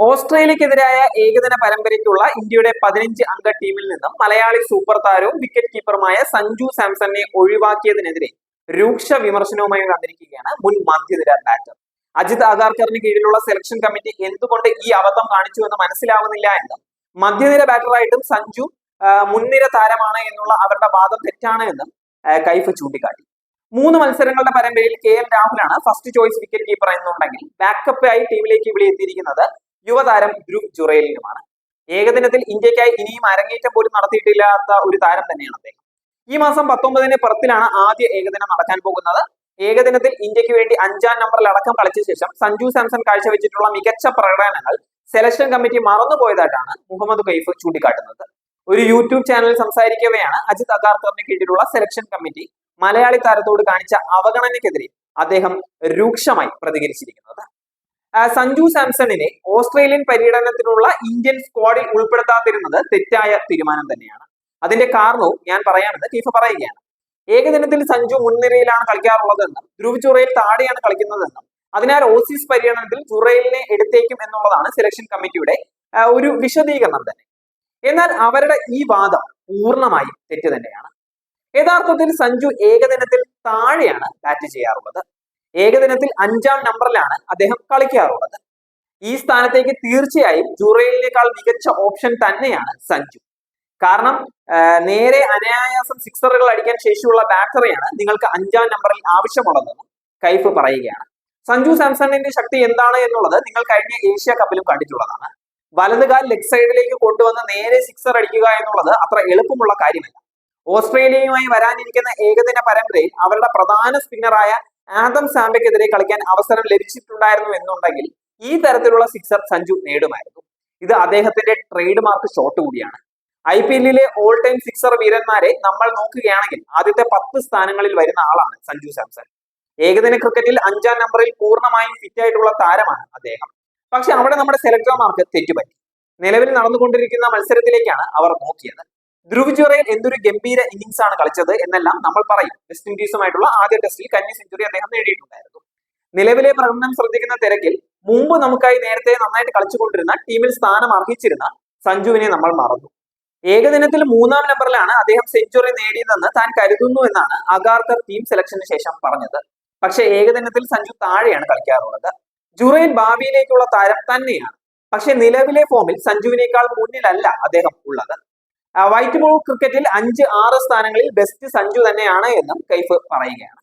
ഓസ്ട്രേലിയക്കെതിരായ ഏകദിന പരമ്പരയ്ക്കുള്ള ഇന്ത്യയുടെ പതിനഞ്ച് അംഗ ടീമിൽ നിന്നും മലയാളി സൂപ്പർ താരവും വിക്കറ്റ് കീപ്പറുമായ സഞ്ജു സാംസണിനെ ഒഴിവാക്കിയതിനെതിരെ രൂക്ഷ വിമർശനവുമായി വന്നിരിക്കുകയാണ് മുൻ മധ്യനിര ബാറ്റർ. അജിത് അഗാർക്കറിന് കീഴിലുള്ള സെലക്ഷൻ കമ്മിറ്റി എന്തുകൊണ്ട് ഈ അബദ്ധം കാണിച്ചു എന്ന് മനസ്സിലാവുന്നില്ല എന്നും മധ്യനിര ബാറ്ററായിട്ടും സഞ്ജു മുൻനിര താരമാണ് എന്നുള്ള അവരുടെ വാദം തെറ്റാണ് എന്നും കൈഫ് ചൂണ്ടിക്കാട്ടി. മൂന്ന് മത്സരങ്ങളുടെ പരമ്പരയിൽ കെ എൽ രാഹുലാണ് ഫസ്റ്റ് ചോയ്സ് വിക്കറ്റ് കീപ്പർ എന്നുണ്ടെങ്കിൽ ബാക്കപ്പ് ആയി ടീമിലേക്ക് വിളിയെത്തിയിരിക്കുന്നത് യുവതാരം ധ്രുവ് ജുറേലിനുമാണ്. ഏകദിനത്തിൽ ഇന്ത്യക്കായി ഇനിയും അരങ്ങേറ്റം പോലും നടത്തിയിട്ടില്ലാത്ത ഒരു താരം തന്നെയാണ് അദ്ദേഹം. ഈ മാസം പത്തൊമ്പതിന് പുറത്തിലാണ് ആദ്യ ഏകദിനം നടക്കാൻ പോകുന്നത്. ഏകദിനത്തിൽ ഇന്ത്യയ്ക്ക് വേണ്ടി അഞ്ചാം നമ്പറിൽ അടക്കം കളിച്ച ശേഷം സഞ്ജു സാംസൺ കാഴ്ചവെച്ചിട്ടുള്ള മികച്ച പ്രകടനങ്ങൾ സെലക്ഷൻ കമ്മിറ്റി മറന്നുപോയതായിട്ടാണ് മുഹമ്മദ് കൈഫ് ചൂണ്ടിക്കാട്ടുന്നത്. ഒരു യൂട്യൂബ് ചാനലിൽ സംസാരിക്കവെയാണ് അജിത് അഗാർക്കറിന് കീഴിലുള്ള സെലക്ഷൻ കമ്മിറ്റി മലയാളി താരത്തോട് കാണിച്ച അവഗണനയ്ക്കെതിരെ അദ്ദേഹം രൂക്ഷമായി പ്രതികരിച്ചിരിക്കുന്നത്. സഞ്ജു സാംസണിനെ ഓസ്ട്രേലിയൻ പര്യടനത്തിനുള്ള ഇന്ത്യൻ സ്ക്വാഡിൽ ഉൾപ്പെടുത്താതിരുന്നത് തെറ്റായ തീരുമാനം തന്നെയാണ്. അതിന്റെ കാരണവും ഞാൻ പറയാമെന്ന് ഫീഫ പറയുകയാണ്. ഏകദിനത്തിൽ സഞ്ജു മുൻനിരയിലാണ് കളിക്കാറുള്ളതെന്നും ധ്രുവ് ചുറയിൽ താഴെയാണ് കളിക്കുന്നതെന്നും അതിനാൽ ഓസീസ് പര്യടനത്തിൽ ചുറയിലിനെ എടുത്തേക്കും എന്നുള്ളതാണ് സെലക്ഷൻ കമ്മിറ്റിയുടെ ഒരു വിശദീകരണം തന്നെ. എന്നാൽ അവരുടെ ഈ വാദം പൂർണമായും തെറ്റ് തന്നെയാണ്. യഥാർത്ഥത്തിൽ സഞ്ജു ഏകദിനത്തിൽ താഴെയാണ് ബാറ്റ് ചെയ്യാറുള്ളത്. ഏകദിനത്തിൽ അഞ്ചാം നമ്പറിലാണ് അദ്ദേഹം കളിക്കാറുള്ളത്. ഈ സ്ഥാനത്തേക്ക് തീർച്ചയായും ജുറയിലിനേക്കാൾ മികച്ച ഓപ്ഷൻ തന്നെയാണ് സഞ്ജു. കാരണം നേരെ അനായാസം സിക്സറുകൾ അടിക്കാൻ ശേഷിയുള്ള ബാറ്ററിയാണ് നിങ്ങൾക്ക് അഞ്ചാം നമ്പറിൽ ആവശ്യമുള്ളതെന്നും കൈഫ് പറയുകയാണ്. സഞ്ജു സാംസണിന്റെ ശക്തി എന്താണ് എന്നുള്ളത് നിങ്ങൾ കഴിഞ്ഞ ഏഷ്യ കപ്പിലും കണ്ടിട്ടുള്ളതാണ്. വലതുകാൽ ലെഗ് സൈഡിലേക്ക് കൊണ്ടുവന്ന് നേരെ സിക്സർ അടിക്കുക എന്നുള്ളത് അത്ര എളുപ്പമുള്ള കാര്യമല്ല. ഓസ്ട്രേലിയയുമായി വരാനിരിക്കുന്ന ഏകദിന പരമ്പരയിൽ അവരുടെ പ്രധാന സ്പിന്നറായ ആദം സാമ്പയ്ക്കെതിരെ കളിക്കാൻ അവസരം ലഭിച്ചിട്ടുണ്ടായിരുന്നു എന്നുണ്ടെങ്കിൽ ഈ തരത്തിലുള്ള സിക്സർ സഞ്ജു നേടുമായിരുന്നു. ഇത് അദ്ദേഹത്തിന്റെ ട്രേഡ് മാർക്ക് ഷോട്ട് കൂടിയാണ്. ഐ പി എല്ലിലെ ഓൾ ടൈം സിക്സർ വീരന്മാരെ നമ്മൾ നോക്കുകയാണെങ്കിൽ ആദ്യത്തെ പത്ത് സ്ഥാനങ്ങളിൽ വരുന്ന ആളാണ് സഞ്ജു സാംസൺ. ഏകദിന ക്രിക്കറ്റിൽ അഞ്ചാം നമ്പറിൽ പൂർണമായും ഫിറ്റ് ആയിട്ടുള്ള താരമാണ് അദ്ദേഹം. പക്ഷെ അവിടെ നമ്മുടെ സെലക്ടർമാർക്ക് തെറ്റുപറ്റി. നിലവിൽ നടന്നുകൊണ്ടിരിക്കുന്ന മത്സരത്തിലേക്കാണ് അവർ നോക്കിയത്. ധ്രുവ് ജുറയിൽ എന്തൊരു ഗംഭീര ഇന്നിങ്സ് ആണ് കളിച്ചത് എന്നെല്ലാം നമ്മൾ പറയും. വെസ്റ്റ് ഇൻഡീസുമായിട്ടുള്ള ആദ്യ ടെസ്റ്റിൽ കന്നി സെഞ്ചുറി അദ്ദേഹം നേടിയിട്ടുണ്ടായിരുന്നു. നിലവിലെ പ്രകടനം ശ്രദ്ധിക്കുന്ന തിരക്കിൽ മുമ്പ് നമുക്കായി നേരത്തെ നന്നായിട്ട് കളിച്ചുകൊണ്ടിരുന്ന ടീമിൽ സ്ഥാനം അർഹിച്ചിരുന്ന സഞ്ജുവിനെ നമ്മൾ മറന്നു. ഏകദിനത്തിൽ മൂന്നാം നമ്പറിലാണ് അദ്ദേഹം സെഞ്ചുറി നേടിയതെന്ന് താൻ കരുതുന്നു എന്നാണ് അഗാർക്കർ ടീം സെലക്ഷന് ശേഷം പറഞ്ഞത്. പക്ഷേ ഏകദിനത്തിൽ സഞ്ജു താഴെയാണ് കളിക്കാറുള്ളത്. ജുറയിൽ ഭാവിയിലേക്കുള്ള താരം തന്നെയാണ്. പക്ഷെ നിലവിലെ ഫോമിൽ സഞ്ജുവിനേക്കാൾ മുന്നിലല്ല അദ്ദേഹം ഉള്ളത്. വൈറ്റ് ബോൾ ക്രിക്കറ്റിൽ അഞ്ച് ആറ് സ്ഥാനങ്ങളിൽ ബെസ്റ്റ് സഞ്ജു തന്നെയാണ് എന്നും കൈഫ് പറയുകയാണ്.